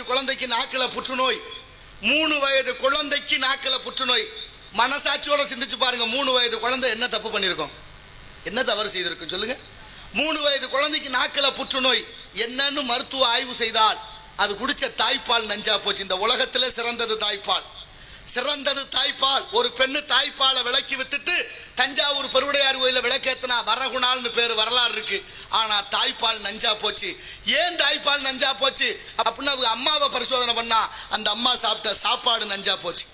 வயசு குழந்தைக்கு நாக்கில் புற்றுநோய் மூணு வயது குழந்தைக்கு நாக்கில் புற்றுநோய். மனசாட்சியோட சிந்திச்சு பாருங்க மூணு வயது குழந்தை என்ன தப்பு பண்ணியிருக்கோம் என்ன தவறு செய்திருக்கும் சொல்லுங்க. மூணு வயது குழந்தைக்கு நாக்கில் புற்றுநோய் என்னன்னு மருத்துவ ஆய்வு செய்தால் அது குடிச்ச தாய்ப்பால் நஞ்சா போச்சு. இந்த உலகத்துல சிறந்தது தாய்ப்பால். சிறந்தது தாய்ப்பால். ஒரு பெண்ணு தாய்ப்பாலை விளக்கி வித்துட்டு தஞ்சாவூர் பெருவுடையார் கோயில விளக்கேத்தினா வரகுணால்னு பேர் வரலாறு இருக்கு. ஆனால் தாய்ப்பால் நஞ்சா போச்சு. ஏன் தாய்ப்பால் நஞ்சா போச்சு? அப்படின்னு அவங்க அம்மாவை பரிசோதனை பண்ணா அந்த அம்மா சாப்பிட்ட சாப்பாடு நஞ்சா போச்சு.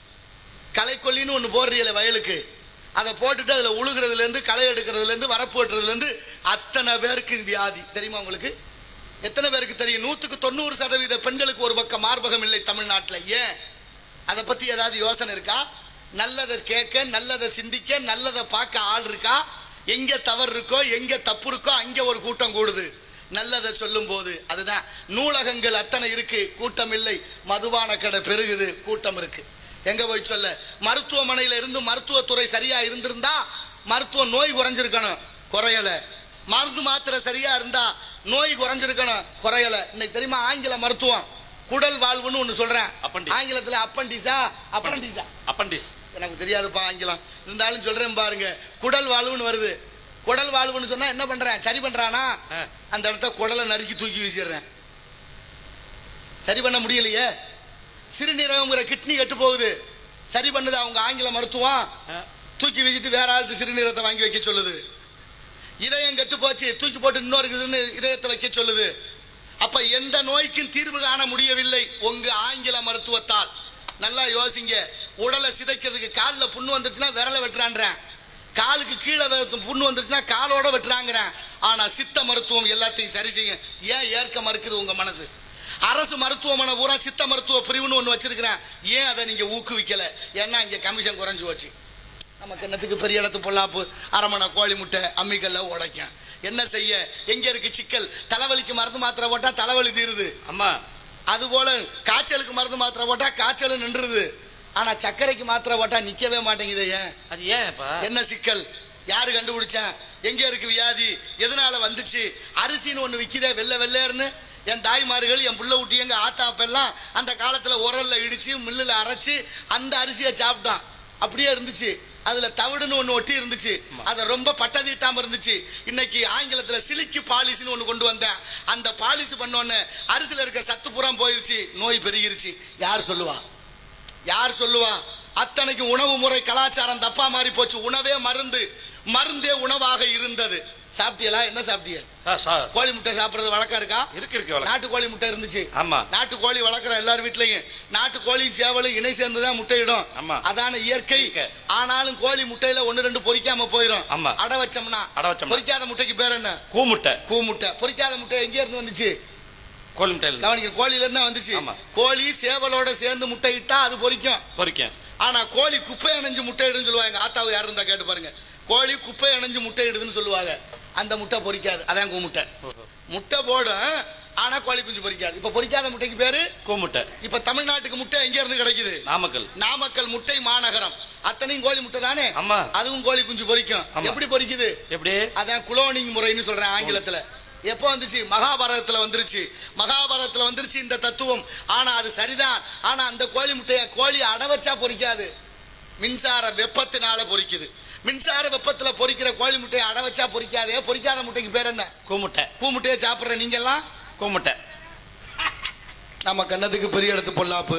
களைக்கொல்லின்னு ஒன்று போடுறீல வயலுக்கு. அதை போட்டுட்டு அதில் உழுகிறதுலேருந்து களை எடுக்கிறதுலேருந்து வரப்பு வெட்டுறதுலேருந்து அத்தனை பேருக்கு வியாதி. தெரியுமா உங்களுக்கு? எத்தனை பேருக்கு தெரியும்? நூற்றுக்கு தொண்ணூறு சதவீத பெண்களுக்கு ஒரு பக்கம் மார்பகம் இல்லை தமிழ்நாட்டில். ஏன்? அதை பற்றி ஏதாவது யோசனை இருக்கா? நல்லதை கேட்க நல்லதை சிந்திக்க நல்லதை பார்க்க ஆள் இருக்கா? எங்கே தவறு இருக்கோ எங்கே தப்பு இருக்கோ அங்கே ஒரு கூட்டம் கூடுது. நல்லதை சொல்லும் போது அதுதான். நூலகங்கள் அத்தனை இருக்கு கூட்டம் இல்லை. மதுபான கடை பெருகுது கூட்டம் இருக்கு. எங்க போய் சொல்ல? மருத்துவமனையில இருந்து மருத்துவத்துறை சரியா இருந்திருந்தா மருத்துவ நோய் குறைஞ்சிருக்கணும். குறையல. மருந்து மாத்திரை சரியா இருந்தா நோய் குறைஞ்சிருக்கணும். குறையல. இன்னைக்கு தெரியுமா? ஆங்கில மருத்துவம். குடல் வாழ்வுன்னு ஒன்று Appendix. ஆங்கிலத்தில் அப்பண்டிஸா அப்பண்டிஸா அப்பண்டிஸ் எனக்கு தெரியாதுப்பா ஆங்கிலம். இருந்தாலும் சொல்றேன் பாருங்க. குடல் வாழ்வுன்னு வருது. குடல் வாழ்வுன்னு சொன்னா என்ன பண்றேன்? சரி பண்றானா? ஆ. அந்த இடத்த குடலை நறுக்கி தூக்கி வீசிடுறேன். சரி பண்ண முடியலையே? சிறுநீரகங்கிற கிட்னி கெட்டு போகுது. சரி பண்ணுது அவங்க ஆங்கில மருத்துவம். தூக்கி வீசிட்டு வேற ஆளுக்கு சிறுநீரகத்தை வாங்கி வைக்க சொல்லுது. இதயம் கெட்டு போச்சு. தூக்கி போட்டு இன்னொரு இதயத்தை வைக்க சொல்லுது. அப்ப எந்த நோய்க்கும் தீர்வு காண முடியவில்லை. உங்க ஆங்கில மருத்துவத்தால். நல்லா யோசிங்க. உடலை சிதைக்கிறதுக்கு காலில் புண்ணு வந்துருச்சுன்னா விரலை வெட்டுறான்றேன். காலுக்கு கீழே புண்ணு வந்துருச்சுன்னா காலோட வெட்டுறாங்கிறேன். ஆனா சித்த மருத்துவம் எல்லாத்தையும் சரி செய்யும் ஏன் ஏற்க மறுக்குது உங்க மனசு? அரசு மருத்துவமனை பூரா சித்த மருத்துவ பிரிவுன்னு ஒன்று வச்சிருக்கிறேன். ஏன் அதை நீங்க ஊக்குவிக்கல? ஏன்னா இங்க கமிஷன் குறைஞ்சு போச்சு. நமக்கு என்னத்துக்கு பெரிய இடத்து பொல்லாப்பு? அரமனை கோழி முட்டை அம்மிக்கல்ல உடைக்கும். என்ன செய்ய? எங்க இருக்கு சிக்கல்? தலைவலிக்கு மருந்து மாத்திரை போட்டா தலைவலி தீருது. அம்மா. அதுபோல காய்ச்சலுக்கு மருந்து மாத்திரை போட்டா காய்ச்சல் நின்றுது. ஆனா சர்க்கரைக்கு மாத்திரை போட்டா நிக்கவே மாட்டேங்குது ஏன்? அது ஏன்ப்பா? என்ன சிக்கல்? யாரு கண்டுபிடிச்சேன் எங்க இருக்கு வியாதி? எதனால வந்துச்சு? அரிசின்னு ஒண்ணு விக்குதே வெள்ளை வெள்ளையர்னு. என் தாய்மார்கள் என் புள்ள ஊட்டி எங்க ஆத்தாப்பெல்லாம் அந்த காலத்துல உரல்ல இடிச்சு மில்லுல அரைச்சு அந்த அரிசியை சாப்பிட்டான். அப்படியே இருந்துச்சு. அதுல தவிடுன்னு ஒண்ணு ஒட்டி இருந்துச்சு. அதை ரொம்ப பட்டதீட்டாம இருந்துச்சு. இன்னைக்கு ஆங்கிலத்துல சிலிக்கு பாலிசின்னு ஒண்ணு கொண்டு வந்தேன். அந்த பாலிசி பண்ணோன்னு அரிசியில இருக்க சத்து புறம் போயிருச்சு. நோய் பெருகிருச்சு. யார் சொல்லுவா? யார் சொல்லுவா? அத்தனைக்கு உணவு முறை கலாச்சாரம் தப்பா மாறி போச்சு. உணவே மருந்து. மருந்தே உணவாக இருந்தது. சாப்பிட்டியலா? என்ன சாப்பிட்டிய? கோழி முட்டை சாப்பிடுறது வழக்கம் இருக்கா? இருக்கு இருக்கு. நாட்டு கோழி முட்டை இருந்துச்சு. ஆமா. நாட்டு கோழி வளர்க்குற எல்லார் வீட்லயும் நாட்டு கோழியும் சேவலும் இணை சேர்ந்து தான் முட்டையிடும். ஆமா. அதான இயற்கை. ஆனாலும் கோழி முட்டையில ஒன்னு ரெண்டு பொரிக்காம போயிடும் ஆமா. அட வச்சோம்னா அட வச்சோம்னா. பொரிக்காத முட்டைக்கு பேர் என்ன? கூமுட்டை. கூ முட்டை பொரிக்காத முட்டை எங்க இருந்து வந்துச்சு? கோழி முட்டையில் கவனிக்க கோழில இருந்து வந்துச்சு. கோழி சேவலோட சேர்ந்து முட்டையிட்டா அது பொரிக்கும் பொறிக்கேன் ஆனா கோழி குப்பை அணைஞ்சு முட்டை இடுன்னு சொல்லுவாங்க. ஆத்தாவு யாரு இருந்தா கேட்டு பாருங்க. கோழி குப்பை அணைஞ்சு முட்டை இடுதுன்னு சொல்லுவாங்க. அந்த முட்டை பொரிக்காது அதான் கூமுட்டை முட்டை. போடும் ஆனா கோழி குஞ்சு பொரிக்காது இப்ப பொரிக்காத முட்டைக்கு பேரு? கூமுட்டை இப்ப தமிழ்நாட்டுக்கு முட்டை எங்க இருந்து கிடைக்குது? நாமக்கல். நாமக்கல் முட்டை மாநகரம். அத்தனையும் கோழி முட்டை தானே? ஆமா. அதுவும் கோழி குஞ்சு பொரிக்கும் ஆமா. எப்படி பொரிக்குது எப்படி? அதான் குளோனிங் முறைன்னு சொல்றேன் ஆங்கிலத்துல. எப்போ வந்துச்சு? மகாபாரதத்துல வந்துருச்சு. மகாபாரதத்துல வந்துருச்சு இந்த தத்துவம். ஆனா அது சரிதான். ஆனா அந்த கோழி முட்டைய கோழி அட வச்சா பொரிக்காது மின்சார வெப்பத்தினால பொரிக்குது மின்சார வெப்பத்துல பொரிக்கிற கோழி முட்டையை அட வச்சா பொரிக்காதே பொரிக்காத முட்டைக்கு பேர் என்ன? கூமுட்டை. பூ முட்டையை சாப்பிடுற நீங்க எல்லாம் கூமுட்டை. நம்ம கண்ணத்துக்கு பெரிய இடத்து பொல்லாப்பு.